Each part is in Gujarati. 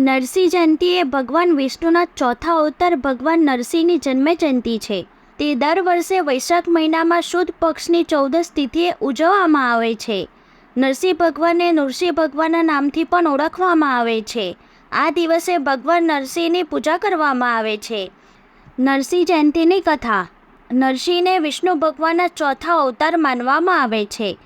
નરસિંહ જયંતિ એ ભગવાન વિષ્ણુના ચોથા અવતાર ભગવાન નરસિંહની જન્મ જયંતિ છે. તે દર વર્ષે વૈશાખ મહિનામાં શુદ્ધ પક્ષની ચૌદસ તિથિએ ઉજવવામાં આવે છે. નરસિંહ ભગવાનને નૃસિંહ ભગવાનના નામથી પણ ઓળખવામાં આવે છે. આ દિવસે ભગવાન નરસિંહની પૂજા કરવામાં આવે છે. નરસિંહ જયંતિની કથા. નરસિંહને વિષ્ણુ ભગવાનના ચોથા અવતાર માનવામાં આવે છે.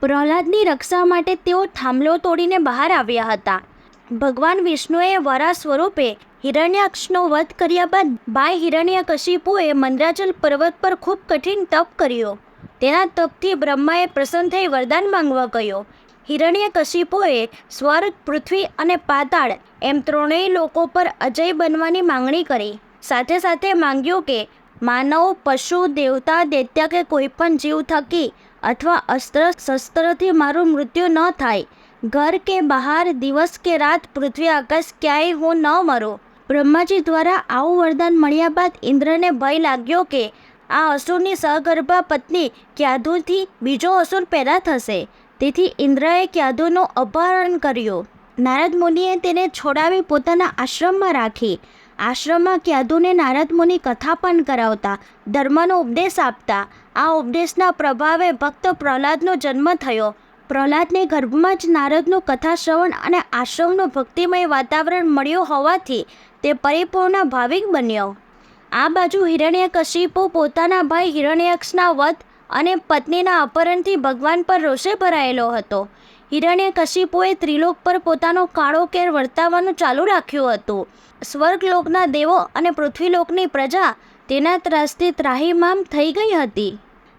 પ્રહલાદની રક્ષા માટે તેઓ થાંભલો તોડીને બહાર આવ્યા હતા. ભગવાન વિષ્ણુએ વરા સ્વરૂપે હિરણ્યાક્ષનો વધ કર્યા બાદ ભાઈ હિરણ્યકશિપુએ મંદ્રાચલ પર્વત પર ખૂબ કઠિન તપ કર્યો. તેના તપથી બ્રહ્માએ પ્રસન્ન થઈ વરદાન માંગવા કહ્યો હિરણ્યકશિપુએ સ્વર્ગ, પૃથ્વી અને પાતાળ એમ ત્રણેય લોકો પર અજય બનવાની માંગણી કરી. સાથે સાથે માંગ્યું કે માનવ, પશુ, દેવતા, દૈત્ય કે કોઈ પણ જીવ થકી અથવા અસ્ત્ર શસ્ત્રથી મારું મૃત્યુ ન થાય ઘર કે બહાર દિવસ કે રાત પૃથ્વી, આકાશ ક્યાંય હું ન મરો. બ્રહ્માજી દ્વારા આવું વરદાન મળ્યા બાદ ઇન્દ્રને ભય લાગ્યો કે આ અસુરની સગર્ભા પત્ની ક્યાદુથી બીજો અસુર પેદા થશે. તેથી ઇન્દ્રએ ક્યાદુનું અપહરણ કર્યું. નારદ મુનિએ તેને છોડાવી પોતાના આશ્રમમાં રાખી. આશ્રમમાં ક્યાદુને નારદ મુનિ કથા પણ કરાવતા, ધર્મનો ઉપદેશ આપતા. આ ઉપદેશના પ્રભાવે ભક્ત પ્રહલાદનો જન્મ થયો. પ્રહલાદને ગર્ભમાં જ નારદનું કથા શ્રવણ અને આશ્રમનું ભક્તિમય વાતાવરણ મળ્યું હોવાથી તે પરિપૂર્ણ ભાવિક બન્યો. આ બાજુ હિરણ્યકશિપુ પોતાના ભાઈ હિરણ્યક્ષના વધ અને પત્નીના અપહરણથી ભગવાન પર રોષે ભરાયેલો હતો. હિરણ્યકશિપુએ ત્રિલોક પર પોતાનો કાળો કેર વર્તાવવાનું ચાલુ રાખ્યું હતું. સ્વર્ગલોકના દેવો અને પૃથ્વીલોકની પ્રજા તેના ત્રાસથી ત્રાહીમામ થઈ ગઈ હતી.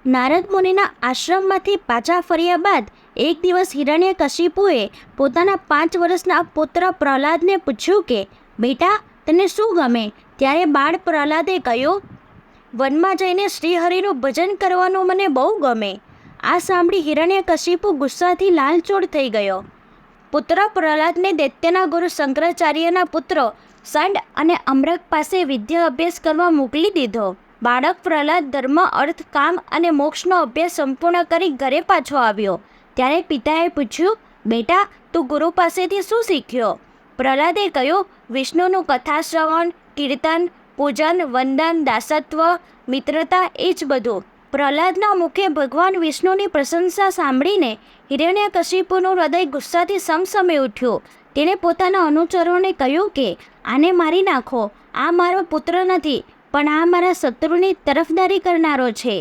નારદ મુનિના આશ્રમમાંથી પાછા ફર્યા બાદ એક દિવસ હિરણ્યકશિપુએ પોતાના પાંચ વર્ષના પુત્ર પ્રહલાદને પૂછ્યું કે, બેટા, તને શું ગમે? ત્યારે બાળ પ્રહલાદે કહ્યું, વનમાં જઈને શ્રીહરિનું ભજન કરવાનું મને બહુ ગમે. આ સાંભળી હિરણ્યકશિપુ ગુસ્સાથી લાલચોળ થઈ ગયો. પુત્ર પ્રહલાદને દૈત્યના ગુરુ શંકરાચાર્યના પુત્રો સંડ અને અમરક પાસે વિદ્યા અભ્યાસ કરવા મોકલી દીધો. બાળક પ્રહલાદ ધર્મ, અર્થ, કામ અને મોક્ષનો અભ્યાસ સંપૂર્ણ કરી ઘરે પાછો આવ્યો. ત્યારે પિતાએ પૂછ્યું, બેટા, તું ગુરુ પાસેથી શું શીખ્યો? પ્રહલાદે કહ્યું, વિષ્ણુનું કથા શ્રવણ કીર્તન, પૂજન, વંદન, દાસત્વ, મિત્રતા એ જ બધું. પ્રહલાદના મુખે ભગવાન વિષ્ણુની પ્રશંસા સાંભળીને હિરણ્યકશિપુનું હૃદય ગુસ્સાથી સમસમે ઉઠ્યું. તેણે પોતાના અનુચરોને કહ્યું કે, આને મારી નાખો. આ મારો પુત્ર નથી. પણ આ મારા શત્રુની તરફદારી કરનારો છે.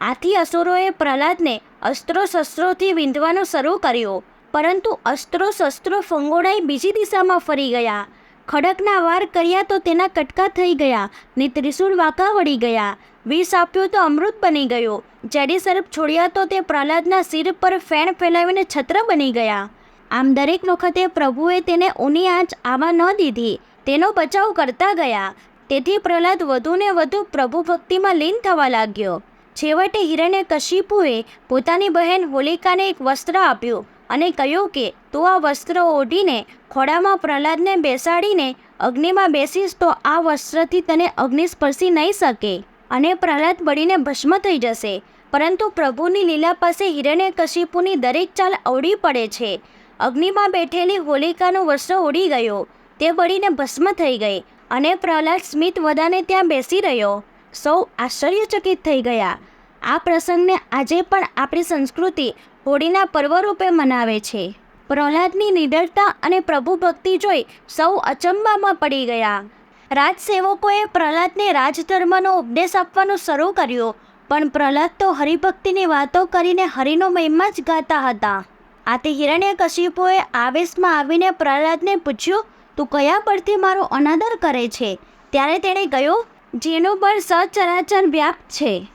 આથી અસુરોએ પ્રહલાદને અસ્ત્રો શસ્ત્રોથી વીંધવાનું શરૂ કર્યું, પરંતુ અસ્ત્રો શસ્ત્રો ફંગોળાઈ બીજી દિશામાં ફરી ગયા. ખડકના વાર કર્યા તો તેના કટકા થઈ ગયા, ને ત્રિશુળ વાંકા વળી ગયા. વિષ આપ્યું તો અમૃત બની ગયું, જેડી સર્પ છોડ્યા તો તે પ્રહલાદના શિર પર ફેણ ફેલાવીને છત્ર બની ગયા. આમ દરેક વખતે પ્રભુએ તેને ઊની આંચ આવવા ન દીધી, તેનો બચાવ કરતા ગયા તેથી પ્રહલાદ વધુને વધુ પ્રભુ ભક્તિમાં લીન થવા લાગ્યો. છેવટે હિરણ્યકશિપુએ પોતાની બહેન હોલિકાને એક વસ્ત્ર આપ્યું અને કહ્યું કે, તું આ વસ્ત્ર ઓઢીને ખોડામાં પ્રહલાદને બેસાડીને અગ્નિમાં બેસીશ તો આ વસ્ત્રથી તને અગ્નિ સ્પર્શી નહીં શકે. અને પ્રહલાદ બળીને ભસ્મ થઈ જશે. પરંતુ પ્રભુની લીલા પાસે હિરણ્યકશિપુની દરેક ચાલ અવળી પડે છે. અગ્નિમાં બેઠેલી હોલિકાનું વસ્ત્ર ઉડી ગયો. તે બળીને ભસ્મ થઈ ગઈ. અને પ્રહલાદ સ્મિત વદાને ત્યાં બેસી રહ્યો. સૌ આશ્ચર્યચકિત થઈ ગયા. આ પ્રસંગને આજે પણ આપણી સંસ્કૃતિ હોળીના પર્વ રૂપે મનાવે છે. પ્રહલાદની નિડરતા અને પ્રભુ ભક્તિ જોઈ સૌ અચંબામાં પડી ગયા. રાજસેવકોએ પ્રહલાદને રાજધર્મનો ઉપદેશ આપવાનું શરૂ કર્યું, પણ પ્રહલાદ તો હરિભક્તિની વાતો કરીને હરિનો મહિમા જ ગાતા હતા. આથી હિરણ્યકશિપુએ આવેશમાં આવીને પ્રહલાદને પૂછ્યું તું કયા પરથી મારો અનાદર કરે છે? ત્યારે તેણે કહ્યું, જેનો બળ સચરાચર વ્યાપ્ત છે.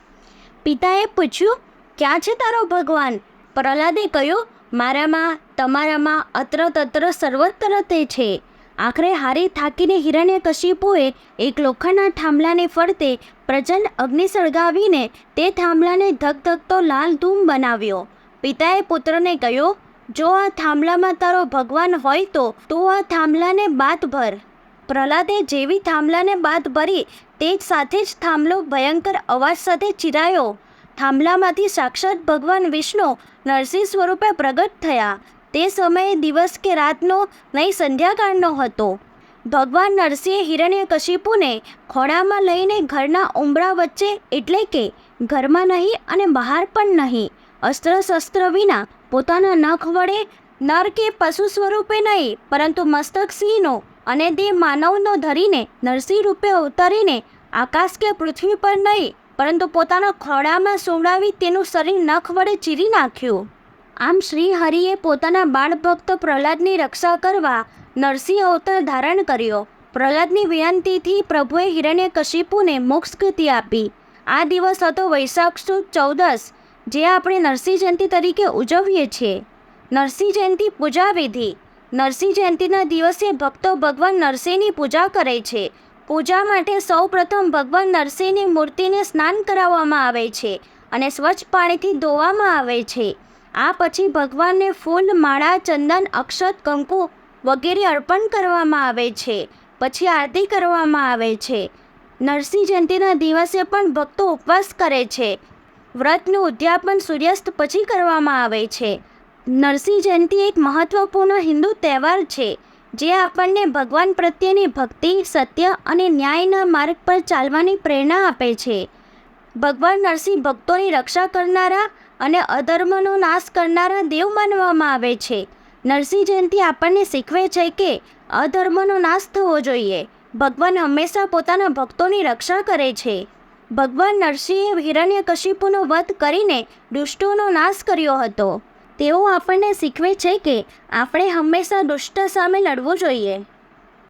પિતાએ પૂછ્યું, ક્યાં છે તારો ભગવાન? પ્રહલાદે કહ્યું, મારામાં, તમારામાં અત્ર તત્ર સર્વત્ર તે છે. આખરે હારી થાકીને હિરણ્યકશિપુએ એક લોખંડના થાંભલાને ફરતે પ્રચંડ અગ્નિ સળગાવીને તે થાંભલાને ધગધગતો લાલ ધૂમ બનાવ્યો. પિતાએ પુત્રને કહ્યું જો આ થાંભલામાં તારો ભગવાન હોય તો, તું આ થાંભલાને બાત ભર. પ્રહલાદે જેવી થાંભલાને બાદ ભરી, તે જ સાથે જ થાંભલો ભયંકર અવાજ સાથે ચિરાયો. થાંભલામાંથી સાક્ષાત ભગવાન વિષ્ણુ નરસિંહ સ્વરૂપે પ્રગટ થયા. તે સમયે દિવસ કે રાતનો, નહીં સંધ્યાકાળનો હતો. ભગવાન નરસિંહે હિરણ્યકશિપુને ખોળામાં લઈને ઘરના ઉમરા વચ્ચે એટલે કે ઘરમાં નહીં અને બહાર પણ નહીં અસ્ત્ર શસ્ત્ર વિના પોતાના નખ વડે નર કે પશુ સ્વરૂપે નહીં, પરંતુ મસ્તક સિંહનો અને દેહ માનવનો ધરીને નરસિંહ રૂપે અવતરીને આકાશ કે પૃથ્વી પર નહીં, પરંતુ પોતાના ખોળામાં સુવડાવી તેનું શરીર નખ વડે ચીરી નાખ્યું. આમ શ્રી હરિએ પોતાના બાળભક્ત પ્રહલાદની રક્ષા કરવા નરસિંહ અવતાર ધારણ કર્યો. પ્રહલાદની વિનંતીથી પ્રભુએ હિરણ્યકશિપુને મોક્ષ ગતિ આપી. આ દિવસ હતો વૈશાખ સુદ ચૌદસ જે આપણે નરસિંહ જયંતિ તરીકે ઉજવીએ છીએ. નરસિંહ જયંતિ પૂજા વિધિ નરસિંહ જયંતિના દિવસે ભક્તો ભગવાન નરસિંહની પૂજા કરે છે. પૂજા માટે સૌ પ્રથમ ભગવાન નરસિંહની મૂર્તિને સ્નાન કરાવવામાં આવે છે અને સ્વચ્છ પાણીથી ધોવામાં આવે છે. આ પછી ભગવાનને ફૂલ, માળા, ચંદન, અક્ષત, કંકુ વગેરે અર્પણ કરવામાં આવે છે. પછી આરતી કરવામાં આવે છે. નરસિંહ જયંતિના દિવસે પણ ભક્તો ઉપવાસ કરે છે. વ્રતનું ઉદ્યાપન સૂર્યાસ્ત પછી કરવામાં આવે છે. નરસિંહ જયંતિ એક મહત્વપૂર્ણ હિન્દુ તહેવાર છે, જે આપણને ભગવાન પ્રત્યેની ભક્તિ, સત્ય અને ન્યાયના માર્ગ પર ચાલવાની પ્રેરણા આપે છે. ભગવાન નરસિંહ ભક્તોની રક્ષા કરનારા અને અધર્મનો નાશ કરનારા દેવ માનવામાં આવે છે. નરસિંહ જયંતિ આપણને શીખવે છે કે અધર્મનો નાશ થવો જોઈએ. ભગવાન હંમેશા પોતાના ભક્તોની રક્ષા કરે છે. ભગવાન નરસિંહે હિરણ્યકશિપુનો વધ કરીને દુષ્ટોનો નાશ કર્યો હતો. તેઓ આપણને શીખવે છે કે આપણે હંમેશા દુષ્ટ સામે લડવું જોઈએ.